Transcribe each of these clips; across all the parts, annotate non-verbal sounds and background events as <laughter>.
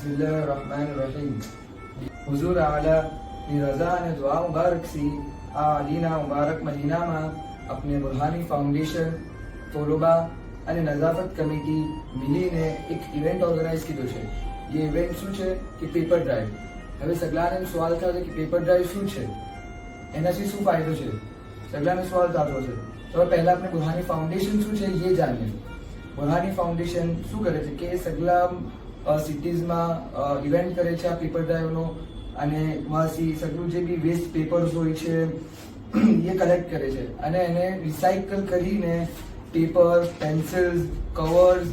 बिस्मिल्लाहिर रहमानिर रहीम હુઝુર આલાની રઝા અને દુઆ મુબારક સી આ અલીના મુબારક મહિનામાં આપણે બુરહાની ફાઉન્ડેશન તોલોબા અને નઝાફત કમિટી મિલીને એક ઇવેન્ટ ઓર્ગેનાઇઝ કીધો છે એ ઇવેન્ટ શું છે કે પેપર ડ્રાઈવ હવે સગલાને એમ સવાલ થયો છે કે પેપર ડ્રાઈવ શું છે એનાથી શું ફાયદો છે સગલાને સવાલ થતો છે તો હવે પહેલા આપણે બુરહાની ફાઉન્ડેશન શું છે એ જાણીએ બુરહાની ફાઉન્ડેશન શું કરે છે કે સગલા સિટીઝમાં ઇવેન્ટ કરે છે આ પેપર ડ્રાઈવનો અને વાસી સગલું જે બી વેસ્ટ પેપર્સ હોય છે, <clears throat> એ કલેક્ટ કરે છે. અને એને રિસાયકલ કરીને પેપર પેન્સિલ્સ કવર્સ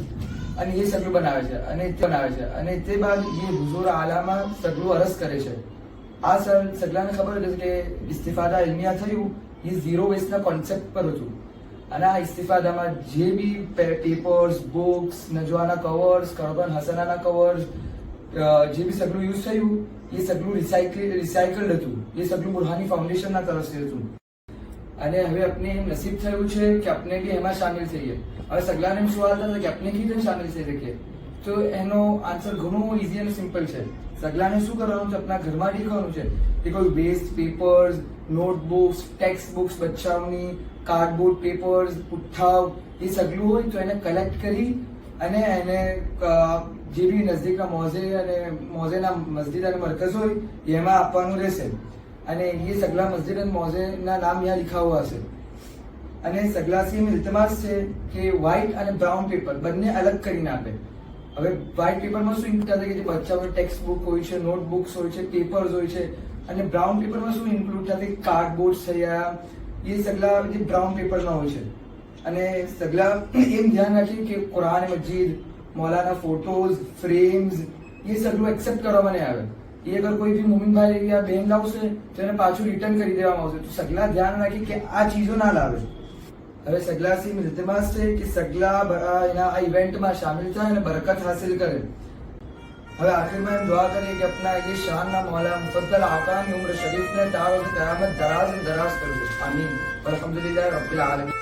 અને એ સગલું બનાવે છે. અને બનાવે છે. અને તે બાદ એ હુઝુર આલામાં સગલું અરસ કરે છે. આ સર સગલાને ખબર હતી કે ઇસ્તિફાદા ઇલ્મિયા થયું, એ ઝીરો વેસ્ટના કોન્સેપ્ટ પર હતું. અને આ ઇસ્તિફાદામાં જે બી પેપર્સ બુક્સ નજવાના કવર્સ કરબન હસનાના કવર્સ જે બી સગલું યુઝ થયું, એ સગલું રિસાયકલ રિસાયકલ્ડ હતું. એ સગલું બુરહાની ફાઉન્ડેશનના તરફથી હતું. અને હવે આપને એમ નસીબ થયું છે કે આપણે બી એમાં સામેલ થઈએ. હવે સગલાને એમ સવાલ થતો કે આપણે કેવી રીતે સામેલ થઈ શકીએ તો એનો આન્સર ઘણો ઇઝી અને સિમ્પલ છે. સગલાને શું કરવાનું છે? આપણા ઘરમાં દેખાવાનું છે કે કોઈ waste papers notebooks text books બચ્ચાઓની કાર્ડબોર્ડ પેપર્સ પુઠ્ઠાવ એ સગલું હોય તો એને કલેક્ટ કરી અને એને જે બી નજદીકના મોઝે અને મોઝેના મસ્જિદ અને મરકઝ હોય, એમાં આપવાનું રહેશે. અને એ સગલા મસ્જિદ અને મોઝેના નામ ત્યાં લીખા હશે. અને સગલાસી એમ ઇલ્તમાસ છે કે વ્હાઇટ અને બ્રાઉન પેપર બંને અલગ કરીને આપે. હવે વ્હાઇટ પેપરમાં શું ઇન્ક્લુડ થાય કે જે બચ્ચાઓની ટેક્સ્ટ બુક હોય છે નોટબુક્સ હોય છે પેપર્સ હોય છે, અને બ્રાઉન પેપરમાં શું ઇન્ક્લુડ થાય કે કાર્ડબોર્ડ થયા એ સગલા જે બ્રાઉન પેપરમાં હોય છે. અને સગલા એમ ધ્યાન રાખીએ કે કુરાન મસ્જિદ મૌલાના ફોટોઝ ફ્રેમ્સ એ સગલું એક્સેપ્ટ કરવામાં નહીં આવે. એ અગર કોઈ બી મોમિનભાઈ યા બહેન લાવશે, તો એને પાછું રિટર્ન કરી દેવામાં આવશે. તો સગલા ધ્યાન રાખી કે આ ચીજો ના લાવે. હવે સગલા સિંહ ઇલ્તમાસ છે કે સગલા એના આ ઇવેન્ટમાં સામેલ થાય અને બરકત હાસિલ કરે. હવે આખીરમાં એમ દુઆ કરીએ કે અપના એ શાનના મોલા મુફદ્દલ આકાની ઉમર શરીફને તારો કયામત દરાજ દરાજ કરજો આમીન. અલહમદુલિલ્લાહ રબ્બિલ આલમીન.